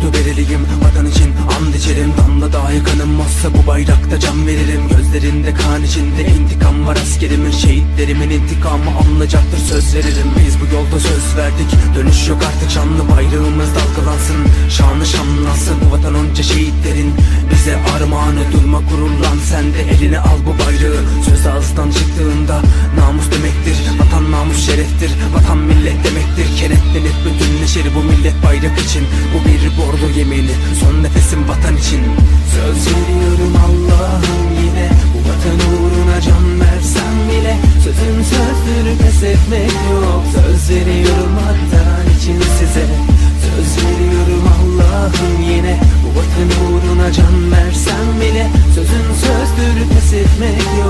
Kurdu bereliyim vatan için and içerim. Damla dahi kanım olsa bu bayrakta can veririm. Gözlerinde kan içinde intikam var askerimin. Şehitlerimin intikamı alınacaktır söz veririm. Biz bu yolda söz verdik dönüş yok artık. Şanlı bayrağımız dalgalansın Şanlı şanlansın. Bu vatan onca şehitlerin Bize armağanı. Durma gururlan sen de eline al bu bayrağı. Söz ağızdan çıktığında namus demektir Vatan namus şereftir. Vatan millet demektir Kenetlenip bütünleşir bu millet bayrak için. Bu için. Söz veriyorum Allah'ım yine Bu vatan uğruna can versem bile Sözün sözdür pes etmek yok. Söz veriyorum vatan için size. Söz veriyorum Allah'ım yine Bu vatan uğruna can versem bile Sözün sözdür pes etmek yok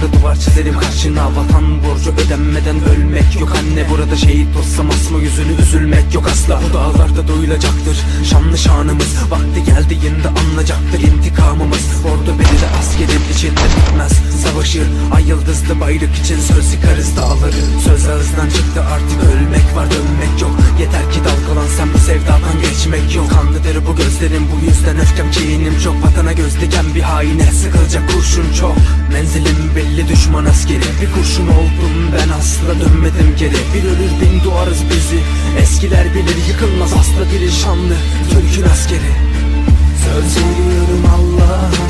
Zırhlı duvar çizerim karşına Vatan borcu ödenmeden ölmek yok. Anne burada şehit olsam asma yüzünü üzülmek yok asla. Bu dağlarda duyulacaktır Şanlı şanımız. Vakti geldiğinde anlayacaktır intikamımız. Ordu belirli askerin içinde bitmez Savaşır ay yıldızlı bayrak için söz yıkarız dağları Söz ağızdan çıktı artık ölmek var dönmek yok. Yeter ki dalgalansam bu sevdadan geçmek yok. Kanlıdır bu gözlerim bu yüzden öfkem kinim çok. Vatana göz diken bir haine sıkılacak kurşun çok. Menzilim belli düşman askeri. Bir kurşun oldum ben asla dönmedim geri. Bir ölür bin doğarız bizi. Eskiler bilir yıkılmaz asla biri şanlı. Türk'ün askeri. Söz veriyorum Allah'ım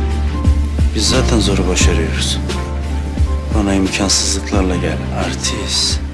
Biz zaten zoru başarıyoruz. Bana imkansızlıklarla gel artist.